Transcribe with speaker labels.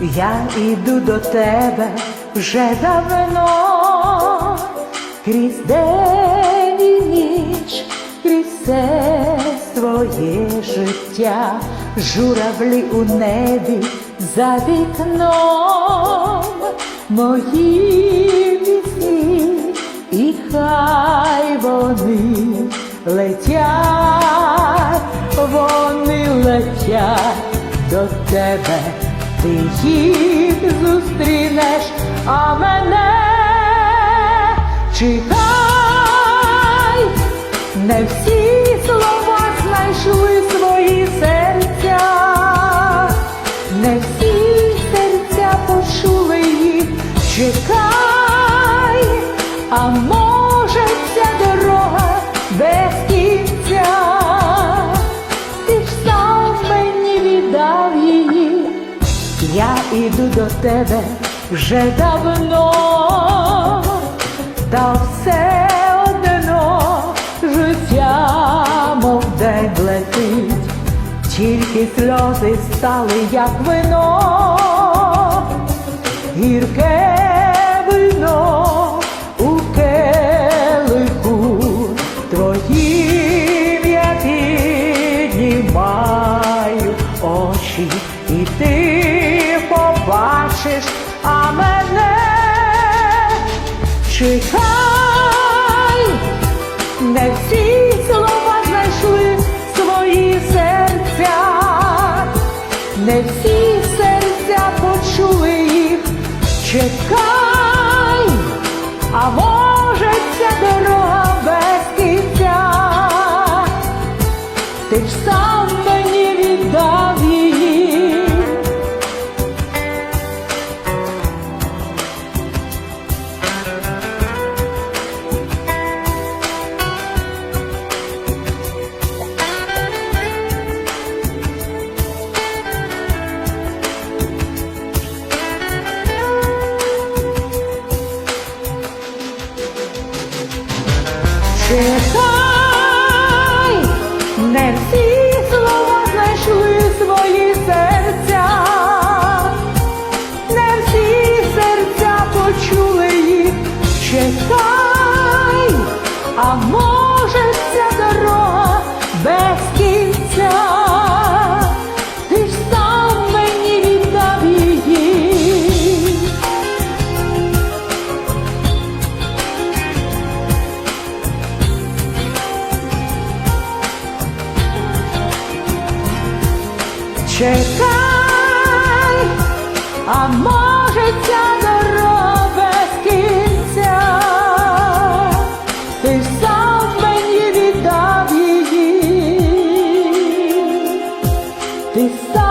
Speaker 1: Я іду до тебе вже давно, крізь день і ніч, крізь все своє життя, журавлі у небі за вікном, мої пісні, і хай вони летять, вони летять до тебе, ти їх зустрінеш, а мене чекай, не всі слова знайшли свої серця, не всі серця почули їх, чекай, а може я іду до тебе вже давно, та все одно життя, мов день летить, тільки сльози стали, як вино, гірке побачиш, а мене чекай, не всі слова знайшли свої серця, не всі серця почули їх, чекай, може ця дорога без кінця, ти ж сам мені віддав її. Чекай, а може ця E